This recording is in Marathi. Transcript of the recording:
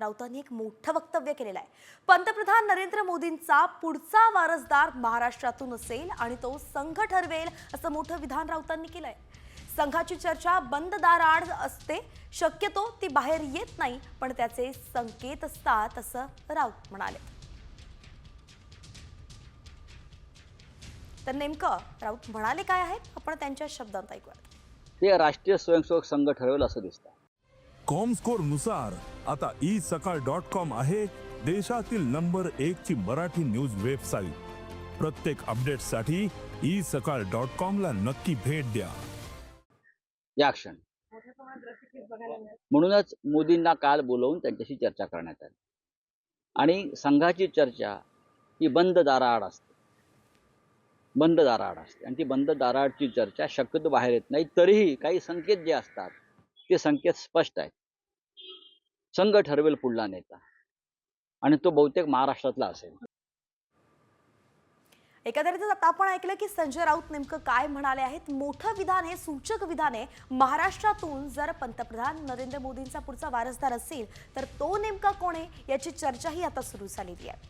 राऊतांनी एक मोठं वक्तव्य केलेलं आहे. पंतप्रधान नरेंद्र मोदींचा पुढचा वारसदार महाराष्ट्रातून असेल आणि तो संघ ठरवेल असं मोठं विधान राऊतांनी केलंय. संघाची चर्चा बंद दाराआड असते. शक्यतो ती बाहेर येत नाही पण त्याचे संकेत असतात असं राऊत म्हणाले. तर नेमकं राऊत म्हणाले काय आहे? आपण त्यांच्या शब्दांत ऐकूया ते राष्ट्रीय स्वयंसेवक संघ ठरवेल असं दिसतं कॉम स्कोरनुसार आता ई सकाळ डॉट कॉम आहे देशातील नंबर एक ची मराठी न्यूज वेबसाईट प्रत्येक अपडेटसाठी ई सकाळ डॉट कॉम ला नक्की भेट द्या. या क्षण. म्हणूनच मोदींना काल बोलवून त्यांच्याशी चर्चा करण्यात आली. आणि संघाची चर्चा ही बंद दाराआड असते. बंद दाराआड असते. आणि ती बंद दाराआडची चर्चा शक्यतो बाहेर येत नाही. तरीही काही संकेत जे असतात ते संकेत स्पष्ट आहेत. संघ ठरवेल पुढला नेता. आणि तो बहुतेक महाराष्ट्रातला असेल. एकंदरीतच आता आपण ऐकलं की संजय राऊत नेमकं काय म्हणाले आहेत मोठं विधान हे सूचक विधान आहे. महाराष्ट्रातून जर पंतप्रधान नरेंद्र मोदींचा पुढचा वारसदार असेल तर तो नेमका कोण आहे? याची चर्चाही आता सुरू झालेली आहे.